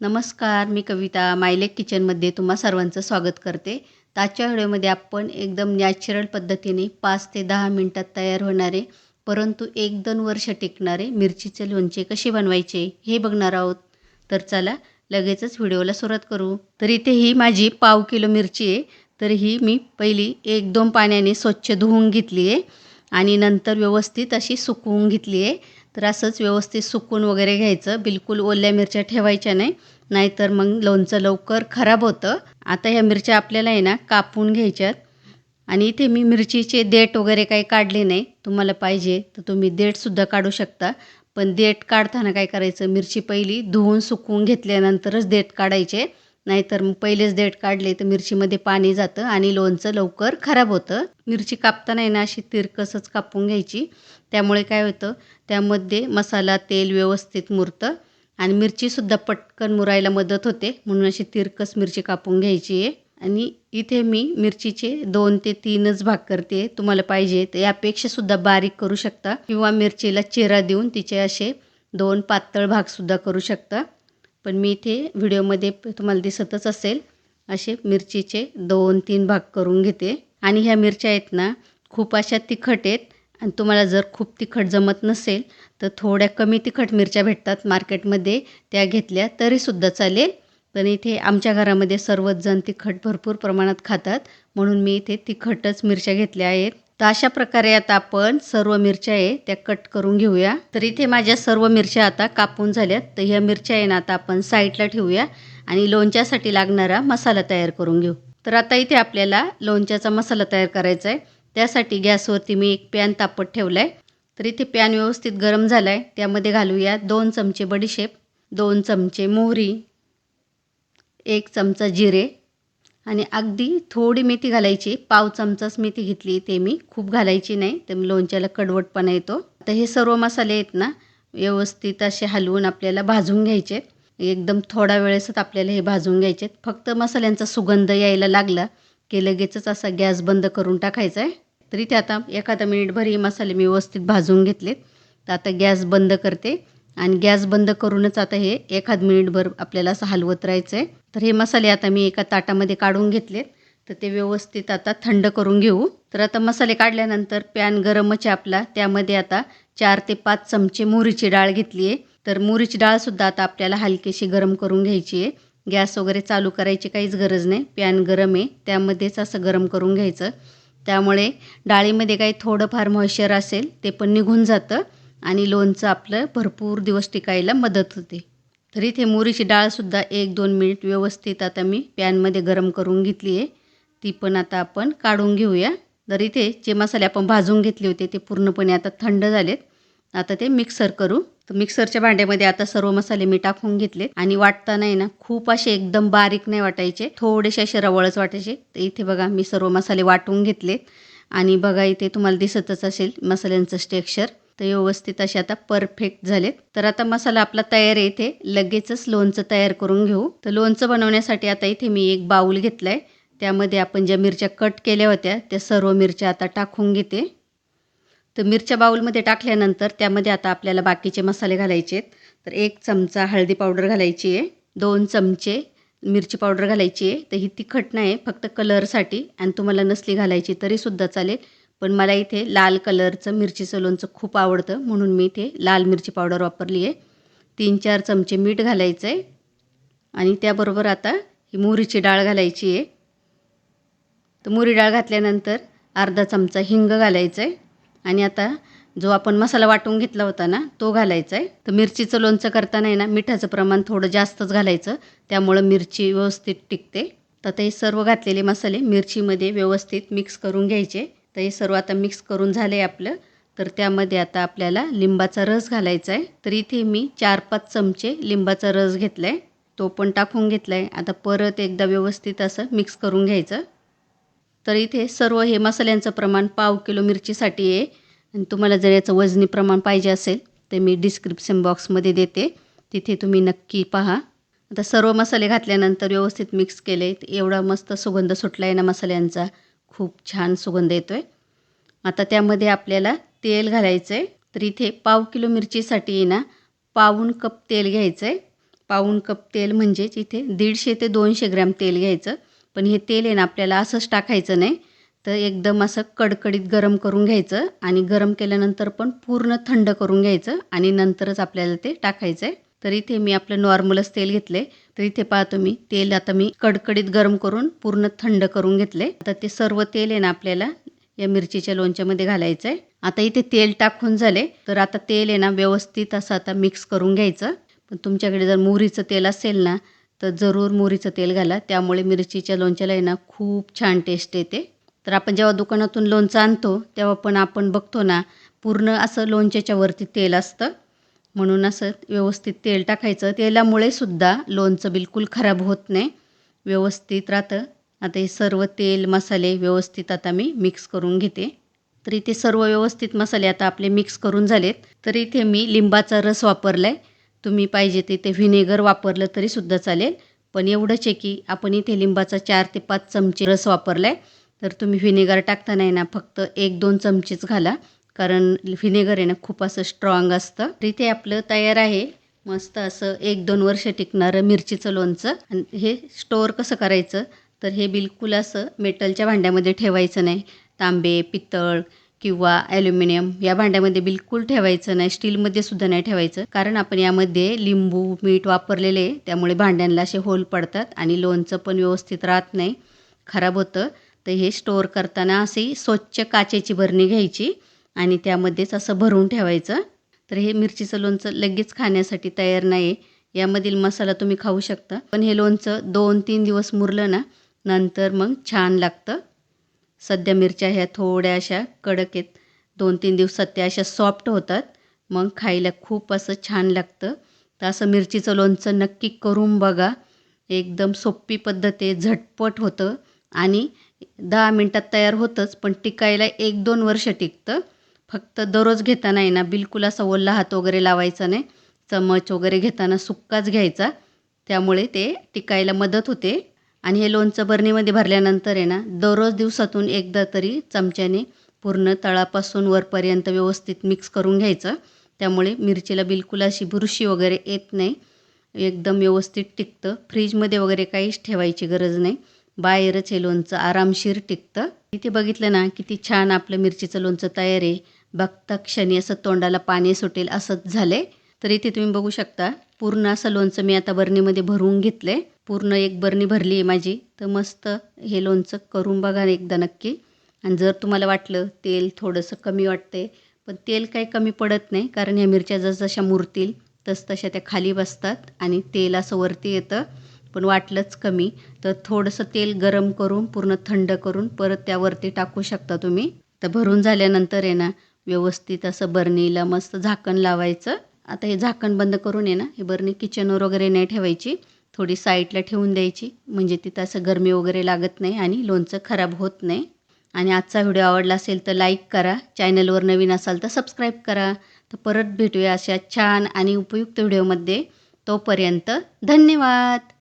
नमस्कार मी कविता मायलेक किचनमध्ये तुम्हा सर्वांचं स्वागत करते. तर आजच्या व्हिडिओमध्ये आपण एकदम नॅचरल पद्धतीने पाच ते दहा मिनटात तयार होणारे परंतु एक दोन वर्ष टिकणारे मिरचीचे लोणचे कसे बनवायचे हे बघणार आहोत. तर चला लगेचच व्हिडिओला सुरुवात करू. तर इथे ही माझी पाव किलो मिरची आहे. तर ही मी पहिली एक दोन पाण्याने स्वच्छ धुवून घेतली आहे. आणि नंतर व्यवस्थित अशी सुकवून घेतली आहे. तर असंच व्यवस्थित सुकून वगैरे घ्यायचं. बिलकुल ओल्या मिरच्या ठेवायच्या नाही. नाहीतर मग लोणचं लवकर खराब होतं. आता ह्या मिरच्या आपल्याला आहे ना कापून घ्यायच्यात. आणि इथे मी मिरचीचे देठ वगैरे काही काढले नाही. तुम्हाला पाहिजे तर तुम्ही देठसुद्धा काढू शकता. पण देठ काढताना काय करायचं? मिरची पहिली धुवून सुकवून घेतल्यानंतरच देठ काढायचे. नाहीतर मग पहिलेच देठ काढले तर मिरचीमध्ये पाणी जातं आणि लोणचं लवकर खराब होतं. मिरची कापताना आहे ना अशी तिरकसच कापून घ्यायची. त्यामुळे काय होतं त्यामध्ये मसाला तेल व्यवस्थित मुरतं आणि मिरचीसुद्धा पटकन मुरायला मदत होते. म्हणून अशी तिरकस मिरची कापून घ्यायची आहे. आणि इथे मी मिरचीचे दोन ते तीनच भाग करते. तुम्हाला पाहिजे तर यापेक्षासुद्धा बारीक करू शकता. किंवा मिरचीला चिरा देऊन तिचे असे दोन पातळ भागसुद्धा करू शकता. पण मी इथे व्हिडिओमध्ये तुम्हाला दिसतच असेल असे मिरचीचे दोन तीन भाग करून घेते. आणि ह्या मिरच्या आहेत ना खूप अशा तिखट आहेत. आणि तुम्हाला जर खूप तिखट जमत नसेल तर थोड्या कमी तिखट मिरच्या भेटतात मार्केटमध्ये. त्या घेतल्या तरीसुद्धा चालेल. पण इथे आमच्या घरामध्ये सर्वच जण तिखट भरपूर प्रमाणात खातात. म्हणून मी इथे तिखटच मिरच्या घेतल्या आहेत. तर अशा प्रकारे आता आपण सर्व मिरच्या आहे त्या कट करून घेऊया. तर इथे माझ्या सर्व मिरच्या आता कापून झाल्यात. तर ह्या मिरच्या आहे ना आता आपण साईडला ठेवूया आणि लोणच्यासाठी लागणारा मसाला तयार करून घेऊ. तर आता इथे आपल्याला लोणच्याचा मसाला तयार करायचा आहे. त्यासाठी गॅसवरती मी एक पॅन तापत ठेवला आहे तर इथे पॅन व्यवस्थित गरम झाला आहे त्यामध्ये घालूया दोन चमचे बडीशेप दोन चमचे मोहरी एक चमचा जिरे आणि अगदी थोडी मेथी घालायची. पाव चमचाच मेथी घेतली ते मी. खूप घालायची नाही. तर लोणच्याला कडवटपणा येतो. आता हे सर्व मसाले आहेत ना व्यवस्थित असे हलवून आपल्याला भाजून घ्यायचे. एकदम थोडा वेळेसच आपल्याला हे भाजून घ्यायचे. फक्त मसाल्यांचा सुगंध यायला लागला की लगेचच असा गॅस बंद करून टाकायचा आहे. तरी ते आता एखादा मिनिटभर हे मसाले मी व्यवस्थित भाजून घेतलेत. तर आता गॅस बंद करते. आणि गॅस बंद करूनच आता हे एखाद मिनिटभर आपल्याला असं हलवत राहायचं आहे. तर हे मसाले आता मी एका ताटामध्ये काढून घेतलेत. तर ते व्यवस्थित आता थंड करून घेऊ. तर आता मसाले काढल्यानंतर पॅन गरमच आपला. त्यामध्ये आता चार ते पाच चमचे मोहरीची डाळ घेतली आहे. तर मोहरीची डाळसुद्धा आता आपल्याला हलकीशी गरम करून घ्यायची आहे. गॅस वगैरे चालू करायची काहीच गरज नाही. पॅन गरम आहे. त्यामध्येच असं गरम करून घ्यायचं. त्यामुळे डाळीमध्ये काही थोडंफार मॉइश्चर असेल ते पण निघून जातं आणि लोणचं आपलं भरपूर दिवस टिकायला मदत होते. तर इथे मोरीची डाळसुद्धा एक दोन मिनिट व्यवस्थित आता मी पॅनमध्ये गरम करून घेतली आहे. ती पण आता आपण काढून घेऊया. तर इथे जे मसाले आपण भाजून घेतले होते ते पूर्णपणे आता थंड झालेत. आता ते मिक्सर करू. तर मिक्सरच्या भांड्यामध्ये आता सर्व मसाले मी टाकून घेतले आणि वाटता नाही ना खूप असे एकदम बारीक नाही वाटायचे. थोडेसे असे रवळच वाटायचे. तर इथे बघा मी सर्व मसाले वाटून घेतले आणि बघा इथे तुम्हाला दिसतच असेल मसाल्यांचं स्टेक्चर तर व्यवस्थित असे आता परफेक्ट झालेत. तर आता मसाला आपला तयार आहे इथे. लगेचच लोणचं तयार करून घेऊ. तर लोणचं बनवण्यासाठी आता इथे मी एक बाऊल घेतला आहे त्यामध्ये आपण ज्या मिरच्या कट केल्या होत्या त्या सर्व मिरच्या आता टाकून घेते. तर मिरच्या बाऊलमध्ये टाकल्यानंतर त्यामध्ये आता आपल्याला बाकीचे मसाले घालायचे आहेत. तर एक चमचा हळदी पावडर घालायची आहे. दोन चमचे मिरची पावडर घालायची आहे. तर ही तिखट नाही फक्त कलरसाठी आणि तुम्हाला नसली घालायची तरीसुद्धा चालेल. पण मला इथे लाल कलरचं मिरचीचं लोणचं खूप आवडतं म्हणून मी इथे लाल मिरची पावडर वापरली आहे. तीन चार चमचे मीठ घालायचं आहे आणि त्याबरोबर आता ही मोहरीची डाळ घालायची आहे. तर मोहरी डाळ घातल्यानंतर अर्धा चमचा हिंग घालायचं आहे आणि आता जो आपण मसाला वाटून घेतला होता ना तो घालायचा आहे तर मिरचीचं लोणचं करताना आहे ना मिठाचं प्रमाण थोडं जास्तच घालायचं त्यामुळं मिरची व्यवस्थित टिकते. तर ते सर्व घातलेले मसाले मिरचीमध्ये व्यवस्थित मिक्स करून घ्यायचे. तर हे सर्व आता मिक्स करून झालं आहे आपलं. तर त्यामध्ये आता आपल्याला लिंबाचा रस घालायचा आहे. तर इथे मी चार पाच चमचे लिंबाचा रस घेतला आहे तो पण टाकून घेतला आहे आता परत एकदा व्यवस्थित असं मिक्स करून घ्यायचं. तर इथे सर्व हे मसाल्यांचं प्रमाण पाव किलो मिरचीसाठी आहे. आणि तुम्हाला जर याचं वजनी प्रमाण पाहिजे असेल तर मी डिस्क्रिप्शन बॉक्समध्ये देते. तिथे तुम्ही नक्की पहा. आता सर्व मसाले घातल्यानंतर व्यवस्थित मिक्स केले. एवढा मस्त सुगंध सुटला आहे ना मसाल्यांचा. खूप छान सुगंध येतो आहे आता त्यामध्ये आपल्याला तेल घालायचं आहे तर इथे पाव किलो मिरचीसाठी ना पाऊण कप तेल घ्यायचं आहे पाऊण कप तेल म्हणजेच इथे दीडशे ते दोनशे ग्रॅम तेल घ्यायचं. पण हे तेल आहे ना आपल्याला असंच टाकायचं नाही. तर एकदम असं कडकडीत गरम करून घ्यायचं आणि गरम केल्यानंतर पण पूर्ण थंड करून घ्यायचं आणि नंतरच आपल्याला ते टाकायचं आहे तर इथे मी आपलं नॉर्मलच तेल घेतले तर इथे पाहतो मी तेल आता मी कडकडीत गरम करून पूर्ण थंड करून घेतले आता ते सर्व तेल आहे ना आपल्याला या मिरचीच्या लोणच्यामध्ये घालायचं आहे आता इथे तेल टाकून झाले तर आता तेल आहे ना व्यवस्थित असं आता मिक्स करून घ्यायचं. पण तुमच्याकडे जर मोहरीचं तेल असेल ना तर जरूर मोहरीचं तेल घाला. त्यामुळे मिरचीच्या लोणच्याला आहे ना खूप छान टेस्ट येते. तर आपण जेव्हा दुकानातून लोणचं आणतो तेव्हा पण आपण बघतो ना पूर्ण असं लोणच्याच्या वरती तेल असतं. म्हणून असं व्यवस्थित तेल टाकायचं. तेलामुळे सुद्धा लोणचं बिलकुल खराब होत नाही. व्यवस्थित राहतं. आता हे सर्व तेल मसाले व्यवस्थित आता मी मिक्स करून घेते. तर इथे सर्व व्यवस्थित मसाले आता आपले मिक्स करून झालेत. तर इथे मी लिंबाचा रस वापरला आहे तुम्ही पाहिजे ते इथे व्हिनेगर वापरलं तरीसुद्धा चालेल. पण एवढंच आहे की आपण इथे लिंबाचा चार ते पाच चमचे रस वापरला आहे तर तुम्ही व्हिनेगर टाकताना ना फक्त एक दोन चमचेच घाला. कारण व्हिनेगर आहे ना खूप असं स्ट्रॉंग असतं. तर इथे आपलं तयार आहे. मस्त असं एक दोन वर्ष टिकणारं मिरचीचं लोणचं. आणि हे स्टोअर कसं करायचं? तर हे बिलकुल असं मेटलच्या भांड्यामध्ये ठेवायचं नाही. तांबे पितळ किंवा ॲल्युमिनियम या भांड्यामध्ये बिलकुल ठेवायचं नाही. स्टीलमध्ये सुद्धा नाही ठेवायचं. कारण आपण यामध्ये लिंबू मीठ वापरलेले आहे. त्यामुळे भांड्यांना असे होल पडतात आणि लोणचं पण व्यवस्थित राहत नाही. खराब होतं. तर हे स्टोअर करताना अशी स्वच्छ काचेची भरणी घ्यायची. आणि त्यामध्येच असं भरून ठेवायचं. तर हे मिरचीचं लोणचं लगेच खाण्यासाठी तयार नाही यामधील मसाला तुम्ही खाऊ शकता. पण हे लोणचं दोन तीन दिवस मुरलं ना नंतर मग छान लागतं. सध्या मिरच्या ह्या थोड्या अशा कडक आहेत. दोन तीन दिवसात त्या अशा सॉफ्ट होतात. मग खायला खूप असं छान लागतं. तर असं मिरचीचं लोणचं नक्की करून बघा. एकदम सोपी पद्धत आहे झटपट होतं. आणि दहा मिनटात तयार होतंच पण टिकायला एक दोन वर्ष टिकतं. फक्त दररोज घेताना आहे ना बिलकुल असा ओला हात वगैरे लावायचा नाही. चमच वगैरे घेताना सुक्काच घ्यायचा. त्यामुळे ते टिकायला मदत होते. आणि हे लोणचं बरणीमध्ये भरल्यानंतर आहे ना दररोज दिवसातून एकदा तरी चमच्याने पूर्ण तळापासून वरपर्यंत व्यवस्थित मिक्स करून घ्यायचं. त्यामुळे मिरचीला बिलकुल अशी बुरशी वगैरे येत नाही. एकदम व्यवस्थित टिकतं. फ्रीजमध्ये वगैरे काहीच ठेवायची गरज नाही. बाहेरच हे लोणचं आरामशीर टिकतं. इथे बघितलं ना किती छान आपलं मिरचीचं लोणचं तयार आहे. बघता क्षणी असं तोंडाला पाणी सुटेल असंच झालंय. तर इथे तुम्ही बघू शकता. पूर्ण असं लोणचं मी आता बरणीमध्ये भरून घेतलंय. पूर्ण एक बरणी भरली आहे माझी. तर मस्त हे लोणचं करून बघा एकदा नक्की. आणि जर तुम्हाला वाटलं तेल थोडंसं कमी वाटतंय पण तेल काही कमी पडत नाही कारण ह्या मिरच्या जसजशा मुरतील तस तशा त्या खाली बसतात आणि तेल असं वरती येतं. पण वाटलंच कमी. तर थोडंसं तेल गरम करून पूर्ण थंड करून परत त्यावरती टाकू शकता तुम्ही. तर भरून झाल्यानंतर आहे ना व्यवस्थित असं बरणीला मस्त झाकण लावायचं. आता हे झाकण बंद करून आहे ना हे बरणी किचनवर वगैरे नाही ठेवायची. थोडी साईडला ठेवून द्यायची. म्हणजे तिथं असं गरमी वगैरे लागत नाही आणि लोणचं खराब होत नाही. आणि आजचा व्हिडिओ आवडला असेल तर लाईक करा. चॅनलवर नवीन असाल तर सबस्क्राईब करा. तर परत भेटूया अशा छान आणि उपयुक्त व्हिडिओमध्ये. तोपर्यंत धन्यवाद!